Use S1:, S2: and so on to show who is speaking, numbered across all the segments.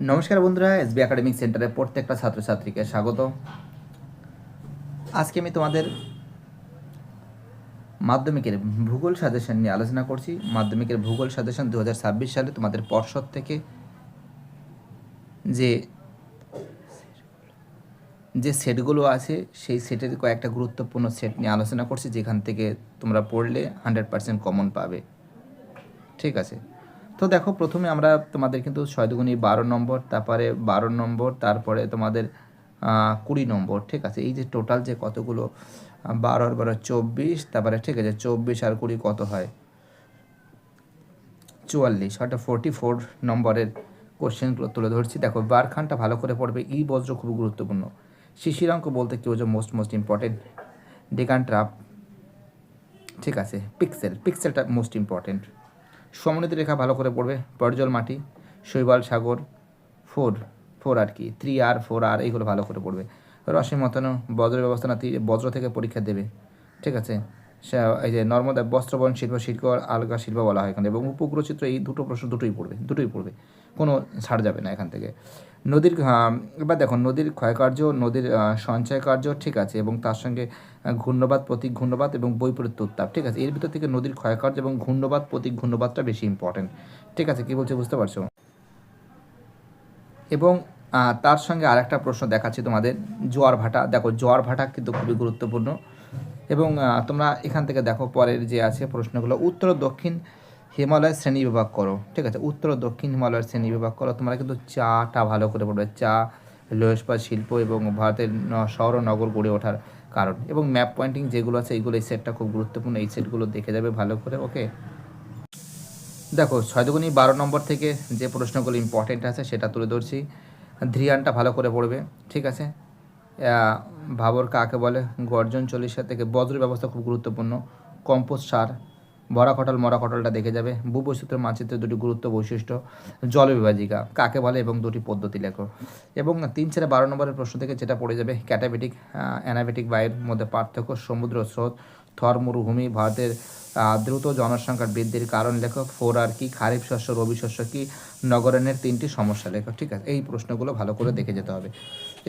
S1: নমস্কার বন্ধুরা, SB academic সেন্টারের প্রত্যেকটা ছাত্রছাত্রীকে স্বাগত। আজকে আমি তোমাদের মাধ্যমিকের ভূগোল সাজেশন নিয়ে আলোচনা করছি। মাধ্যমিকের ভূগোল সাজেশন দু হাজার ছাব্বিশ সালে তোমাদের পর্ষদ থেকে যে যে সেটগুলো আছে, সেই সেটের কয়েকটা গুরুত্বপূর্ণ সেট নিয়ে আলোচনা করছি, যেখান থেকে তোমরা পড়লে হান্ড্রেড পার্সেন্ট কমন পাবে। ঠিক আছে? তো দেখো, প্রথমে আমরা তোমাদের কিন্তু ছয় দুগুণি বারো নম্বর, তারপরে বারো নম্বর, তারপরে তোমাদের কুড়ি নম্বর, ঠিক আছে? এই যে টোটাল যে কতগুলো? বারো বারো, চব্বিশ, তারপরে ঠিক আছে, চব্বিশ আর কুড়ি কত হয়? চুয়াল্লিশ অর্থাৎ ফোরটি ফোর নম্বরের কোশ্চেনগুলো তুলে ধরছি। দেখো, বারখানটা ভালো করে পড়বে, ই বজ্র খুব গুরুত্বপূর্ণ। শিশিরাঙ্ক বলতে কি বোঝো most most important Deccan trap, ঠিক আছে পিক্সেল পিক্সেলটা মোস্ট ইম্পর্টেন্ট সমন্বিত রেখা ভালো করে পড়বে। পর্জল মাটি, শৈবাল সাগর, ফোর ফোর আর কি থ্রি আর ফোর আর এইগুলো ভালো করে পড়বে। রসে মতানো, বজ্র ব্যবস্থা না বজ্র থেকে পরীক্ষা দেবে। ঠিক আছে? এই যে নর্মদা বস্ত্রবন শিল্প শিল্প, আলগা শিল্প বলা হয় এখানে। এবং উপগ্রহ চিত্র এই দুটো প্রশ্ন দুটোই পড়বে দুটোই পড়বে। কোনো ছাড় যাবে না এখান থেকে। নদীর এবার দেখো, নদীর ক্ষয়কার্য, নদীর সঞ্চয় কার্য ঠিক আছে, এবং তার সঙ্গে ঘূর্ণবাদ প্রতীক ঘূর্ণবাদ এবং বৈপরীত্য উত্তাপ ঠিক আছে। এর ভিতর থেকে নদীর ক্ষয়কার্য এবং ঘূর্ণবাদ প্রতীক ঘূর্ণবাদটা বেশি ইম্পর্টেন্ট ঠিক আছে, কি বলছে বুঝতে পারছ? এবং তার সঙ্গে আরেকটা প্রশ্ন দেখাচ্ছি তোমাদের। জোয়ার ভাটা, দেখো, জোয়ার ভাটা কিন্তু খুবই গুরুত্বপূর্ণ। এবং তোমরা এখান থেকে দেখো পরের যে আছে প্রশ্নগুলো, উত্তর দক্ষিণ হিমালয়ের শ্রেণি বিভাগ করো, ঠিক আছে? উত্তর দক্ষিণ হিমালয়ের শ্রেণি বিভাগ করো, তোমরা কিন্তু চাটা ভালো করে পড়বে, চা লোহস্পাত শিল্প এবং ভারতের শহর ও নগর গড়ে ওঠার কারণ এবং ম্যাপ পয়েন্টিং যেগুলো আছে এইগুলো এই সেটটা খুব গুরুত্বপূর্ণ, এই সেটগুলো দেখে যাবে ভালো করে ওকে দেখো ছয় দুগুণী বারো নম্বর থেকে যে প্রশ্নগুলো ইম্পর্টেন্ট আছে সেটা তুলে ধরছি। ধ্রিয়ানটা ভালো করে পড়বে, ঠিক আছে? ভাবর কাকে বলে? গর্জন চল্লিশা থেকে বজ্র ব্যবস্থা খুব গুরুত্বপূর্ণ। কম্পোস্ট সার বড়া কটল মরা কটলটা দেখে যাবে। ভূবৈচিত্র্য মানচিত্রের দুটি গুরুত্ব বৈশিষ্ট্য জলবিভাজিকা কাকে বলে এবং দুটি পদ্ধতি লেখো। এবং তিন ছেড়ে বারো নম্বরের প্রশ্ন থেকে যেটা পড়ে যাবে ক্যাটাবেটিক অ্যানাবেটিক বায়ুর মধ্যে পার্থক্য, সমুদ্র স্রোত থর মরুভূমি ভারতের দ্রুত জনসংখ্যার বৃদ্ধির কারণ লেখক ফোর আর কি, খারিফ শস্য, রবি শস্য কি নগরায়নের তিনটি সমস্যা লেখক, ঠিক আছে? এই প্রশ্নগুলো ভালো করে দেখে যেতে হবে।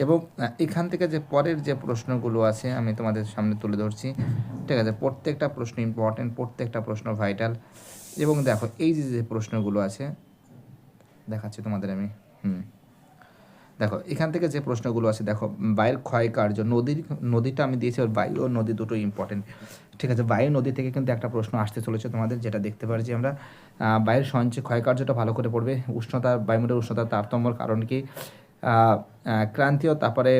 S1: এবং এখান থেকে যে পরের যে প্রশ্নগুলো আছে, আমি তোমাদের সামনে তুলে ধরছি, ঠিক আছে? প্রত্যেকটা প্রশ্ন ইম্পর্টেন্ট প্রত্যেকটা প্রশ্ন ভাইটাল এবং দেখো, এই যে যে প্রশ্নগুলো আছে, দেখাচ্ছি তোমাদের আমি। হুম। দেখো, এখান থেকে যে প্রশ্নগুলো আছে, দেখো বায়ুর ক্ষয় কার্য, নদীর, নদীটা আমি দিয়েছি ওর বায়ু ও নদী দুটো ইম্পর্টেন্ট ঠিক আছে, বায়ু নদী থেকে কিন্তু একটা প্রশ্ন আসতে চলেছে তোমাদের, যেটা দেখতে পারছি আমরা। বায়ুর সঞ্চয় ক্ষয় কার্যটা ভালো করে পড়বে, উষ্ণতা, বায়ুমণ্ডলের উষ্ণতার তারতম্যর কারণ কি? ক্রান্তীয়, তারপরে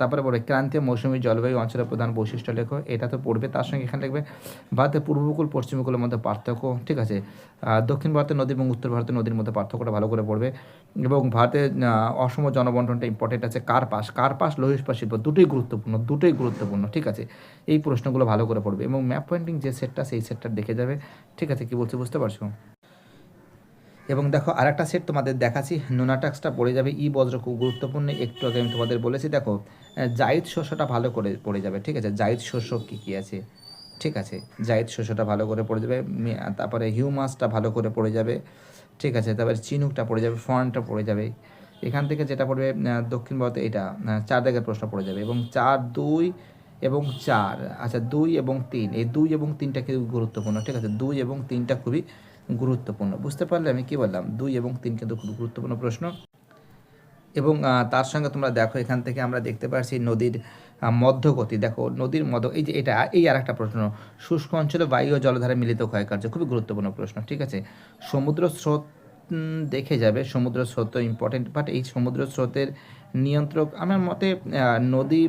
S1: তারপরে পড়বে ক্রান্তীয় মৌসুমী জলবায়ু অঞ্চলের প্রধান বৈশিষ্ট্য লেখো। এটা তো পড়বে, তার সঙ্গে এখানে লিখবে ভারতের পূর্ব উপকূল, পশ্চিম উপকূলের মধ্যে পার্থক্য, ঠিক আছে? দক্ষিণ ভারতের নদী এবং উত্তর ভারতের নদীর মধ্যে পার্থক্যটা ভালো করে পড়বে। এবং ভারতের অসম জনবন্টনটা ইম্পর্টেন্ট আছে কার পাশ কার পাশ লোহ ইস্পাত শিল্প দুটোই গুরুত্বপূর্ণ দুটোই গুরুত্বপূর্ণ, ঠিক আছে? এই প্রশ্নগুলো ভালো করে পড়বে। এবং ম্যাপ পয়েন্টিং যে সেটটা সেই সেটটা দেখে যাবে, ঠিক আছে? কি বলছি, বুঝতে পারছ? এবং দেখো, আরেকটা সেট তোমাদের দেখাচ্ছি। নোনাটাক্সটা পড়ে যাবে। ই বজ্র খুব গুরুত্বপূর্ণ। একটু আগে আমি তোমাদের বলেছি, দেখো জাইদ শস্যটা ভালো করে পড়ে যাবে, ঠিক আছে? জাইদ শস্য কী কী আছে? ঠিক আছে? জাইদ শস্যটা ভালো করে পড়ে যাবে। তারপরে হিউমাসটা ভালো করে পড়ে যাবে, ঠিক আছে? তারপরে চিনুকটা পড়ে যাবে ফন্টটা পড়ে যাবে। এখান থেকে যেটা পড়বে দক্ষিণ ভারতে এটা চার দাগের প্রশ্ন পড়ে যাবে এবং চার, দুই এবং চার। আচ্ছা দুই এবং তিন। এই দুই এবং তিনটা খুবই গুরুত্বপূর্ণ, ঠিক আছে? দুই এবং তিনটা খুবই গুরুত্বপূর্ণ। বুঝতে পারলে আমি কি বললাম? দুই এবং তিন কিন্তু খুব গুরুত্বপূর্ণ প্রশ্ন। এবং তার সঙ্গে তোমরা দেখো, এখান থেকে আমরা দেখতে পাচ্ছি নদীর মধ্যগতি। দেখো, নদীর মধ্য, এই যে এটা, এই আর একটা প্রশ্ন। শুষ্ক অঞ্চলে বায়ু ও জলধারা মিলিত ক্ষয়কার্য। খুবই গুরুত্বপূর্ণ প্রশ্ন, ঠিক আছে? সমুদ্র স্রোত দেখে যাবে। সমুদ্র স্রোত ইম্পর্টেন্ট বাট এই সমুদ্র স্রোতের নিয়ন্ত্রক, আমার মতে নদী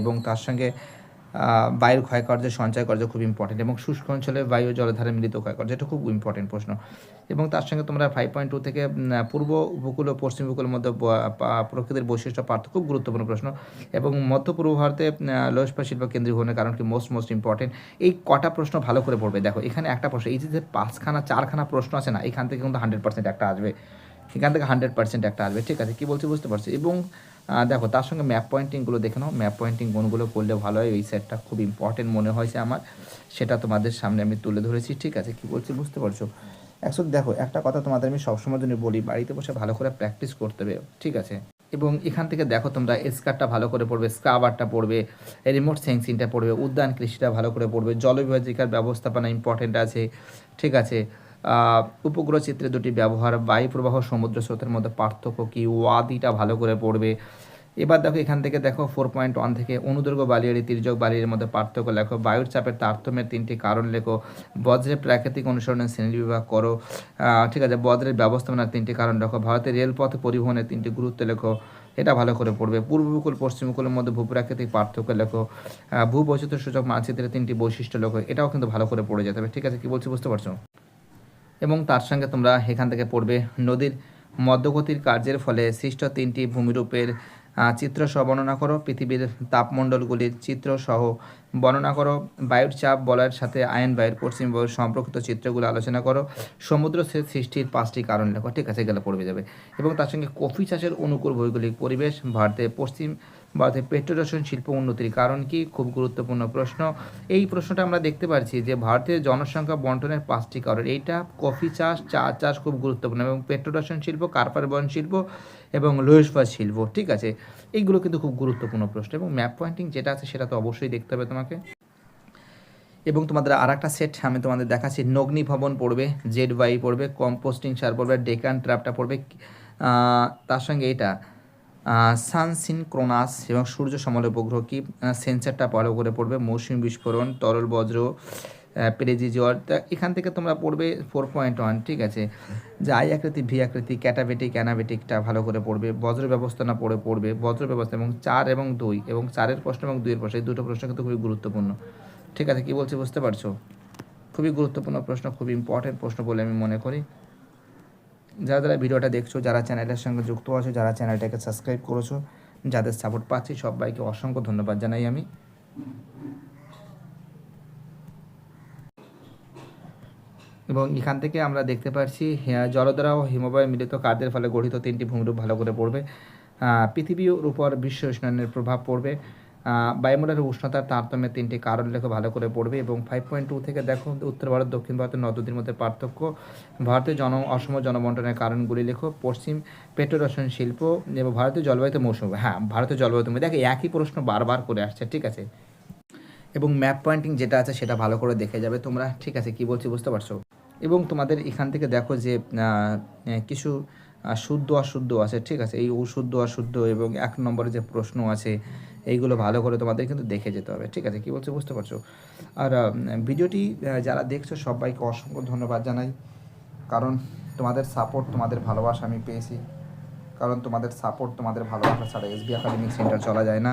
S1: এবং তার সঙ্গে বায়ুর ক্ষয়কার্য, সঞ্চয় কার্য খুব ইম্পর্টেন্ট এবং শুষ্ক অঞ্চলে বায়ু জলধারা মিলিত ক্ষয়কার্য, এটা খুব ইম্পর্টেন্ট প্রশ্ন। এবং তার সঙ্গে তোমরা ফাইভ পয়েন্ট টু থেকে পূর্ব উপকূল ও পশ্চিম উপকূলের মধ্যে প্রকৃতির বৈশিষ্ট্য পার্থক্য খুব গুরুত্বপূর্ণ প্রশ্ন। এবং মধ্য পূর্ব ভারতে লোহস্পা শিল্প কেন্দ্রীভবনের কারণ কি মোস্ট মোস্ট ইম্পর্টেন্ট এই কটা প্রশ্ন ভালো করে পড়বে। দেখো, এখানে একটা প্রশ্ন, এই যে পাঁচখানা, চারখানা প্রশ্ন আছে না, এখান থেকে কিন্তু হান্ড্রেড পার্সেন্ট একটা আসবে। এখান থেকে হান্ড্রেড পার্সেন্ট একটা আসবে। ঠিক আছে, কী বলছি বুঝতে পারছি? এবং দেখো, তার সঙ্গে ম্যাপ পয়েন্টিংগুলো দেখে নাও। ম্যাপ পয়েন্টিং কোনগুলো করলে ভালো হয়। এই সেটটা খুব ইম্পর্টেন্ট মনে হয়েছে আমার। সেটা তোমাদের সামনে আমি তুলে ধরেছি, ঠিক আছে? কি বলছি বুঝতে পারছ? অ্যাকচুয়ালি দেখো, একটা কথা তোমাদের আমি সবসময় জন্য বলি, বাড়িতে বসে ভালো করে প্র্যাকটিস করতে হবে, ঠিক আছে? এবং এখান থেকে দেখো তোমরা স্কারটা ভালো করে পড়বে স্ক্রাবারটা পড়বে রিমোট সেন্সিংটা পড়বে, উদ্যান কৃষিটা ভালো করে পড়বে, জলবিভাজিকার ব্যবস্থাপনা ইম্পর্টেন্ট আছে, ঠিক আছে? উপগ্রহ চিত্রে দুটি ব্যবহার বায়ু প্রবাহ সমুদ্র স্রোতের মধ্যে পার্থক্য কি? ওয়াদিটা ভালো করে পড়বে। এবার দেখো এখান থেকে দেখো ফোর পয়েন্ট ওয়ান থেকে অনুদৈর্ঘ্য বালিয়ারি তির্যক বালিয়ারির মধ্যে পার্থক্য লেখো। বায়ুর চাপের তারতম্যের তিনটি কারণ লেখো। বজ্রের প্রাকৃতিক অনুসরণের শ্রেণি বিভাগ করো। ঠিক আছে বজ্রের ব্যবস্থাপনার তিনটি কারণ লেখো। ভারতের রেলপথ পরিবহনের তিনটি গুরুত্ব লেখো। এটা ভালো করে পড়বে। পূর্ব উপকূল পশ্চিম উপকূলের মধ্যে ভূপ্রাকৃতিক পার্থক্য লেখো। আহ, ভূবৈচিত্র্য সূচক মানচিত্রের তিনটি বৈশিষ্ট্য লেখো। এটাও কিন্তু ভালো করে পড়ে যেতে হবে। ঠিক আছে কি বলছি বুঝতে পারছ? এবং তার সঙ্গে তোমরা এখান থেকে পড়বে নদীর মধ্যগতির কার্যের ফলে সৃষ্ট তিনটি ভূমিরূপের চিত্র সহ বর্ণনা করো। পৃথিবীর তাপমণ্ডলগুলির চিত্র সহ বর্ণনা করো। বায়ুর চাপ বলয়ের সাথে আয়ন বায়ুর পশ্চিম বায়ুর সম্পর্কিত চিত্রগুলো আলোচনা করো। সমুদ্র সৃষ্টির পাঁচটি কারণ লেখো, ঠিক আছে, এগুলো পড়বে যাবে। এবং তার সঙ্গে কফি চাষের অনুকূল ভৌগোলিক পরিবেশ ভারতে পশ্চিম ভারতে পেট্রোরসায়ন শিল্প উন্নতির কারণ কি? খুব গুরুত্বপূর্ণ প্রশ্ন। এই প্রশ্নটা আমরা দেখতে পাচ্ছি যে ভারতের জনসংখ্যা বন্টনের পাঁচটি কারণ। এইটা কফি চাষ, চা চাষ খুব গুরুত্বপূর্ণ এবং পেট্রোরসায়ন শিল্প কার্পার বয়ন শিল্প এবং লোহেস্পাত শিল্প, ঠিক আছে? এইগুলো কিন্তু খুব গুরুত্বপূর্ণ প্রশ্ন এবং ম্যাপ পয়েন্টিং যেটা আছে সেটা তো অবশ্যই দেখতে হবে তোমাকে। এবং তোমাদের আর একটা সেট আমি তোমাদের দেখাচ্ছি। নগ্নি ভবন পড়বে, জেড ওয়াই পড়বে, কম্পোস্টিং সার পড়বে, ডেকান ট্র্যাপটা পড়বে তার সঙ্গে এটা সানসিন ক্রোনাস এবং সূর্য সমল উপগ্রহ কি? সেন্সারটা ভালো করে পড়বে। মৌসুমী বিস্ফোরণ, তরল বজ্র পেরেজি তা এখান থেকে তোমরা পড়বে ফোর পয়েন্ট ওয়ান ঠিক আছে? যে আই আকৃতি, ভি আকৃতি, ক্যাটাবেটিক, অ্যানাবেটিকটা ভালো করে পড়বে। বজ্র ব্যবস্থানা পড়ে পড়বে। বজ্র ব্যবস্থা এবং চার এবং দুই এবং চারের প্রশ্ন এবং দুইয়ের প্রশ্ন, এই দুটো প্রশ্ন কিন্তু খুবই গুরুত্বপূর্ণ। ঠিক আছে, কি বলছি বুঝতে পারছ? খুবই গুরুত্বপূর্ণ প্রশ্ন খুব ইম্পর্টেন্ট প্রশ্ন বলে আমি মনে করি। যারা যারা ভিডিওটা দেখছ যারা চ্যানেলের সঙ্গে যুক্ত আছো যারা চ্যানেলটাকে সাবস্ক্রাইব করেছ যাদের সাপোর্ট পাচ্ছি সবাইকে অসংখ্য ধন্যবাদ জানাই আমি। এবং এখান থেকে আমরা দেখতে পাচ্ছি হ্যাঁ, জলধারা ও হিমবাহ মিলিত কার্যের ফলে গঠিত তিনটি ভূমিরূপ ভালো করে পড়বে। পৃথিবীর উপর বিশ্ব উষ্ণায়নের প্রভাব পড়বে। বায়ুমণ্ডলের উষ্ণতার তারতম্যের তিনটি কারণ লেখো, ভালো করে পড়বে। এবং ফাইভ পয়েন্ট টু থেকে দেখো, উত্তর ভারত, দক্ষিণ ভারতের নদীর মধ্যে পার্থক্য। ভারতের জন, অসম জনবন্টনের কারণগুলি লেখো, পশ্চিম পেট্রোরসায়ন শিল্প এবং ভারতীয় জলবায়ুতে মৌসুম। হ্যাঁ ভারতীয় জলবায়ুতে দেখো, একই প্রশ্ন বারবার করে আসছে, ঠিক আছে? এবং ম্যাপ পয়েন্টিং যেটা আছে, সেটা ভালো করে দেখে যাবে তোমরা, ঠিক আছে? কি বলছি বুঝতে পারছ? এবং তোমাদের এখান থেকে দেখো যে কিছু শুদ্ধ অশুদ্ধ আছে, ঠিক আছে? এই অশুদ্ধ অশুদ্ধ এবং এক নম্বরে যে প্রশ্ন আছে এইগুলো ভালো করে তোমাদের কিন্তু দেখে যেতে হবে। ঠিক আছে? কি বলছো? বুঝতে পারছ? আর ভিডিওটি যারা দেখছ, সবাইকে অসংখ্য ধন্যবাদ জানাই। কারণ তোমাদের সাপোর্ট তোমাদের ভালোবাসা আমি পেয়েছি। কারণ তোমাদের সাপোর্ট তোমাদের ভালোবাসা ছাড়া এস বি একাডেমিক সেন্টার চলা যায় না।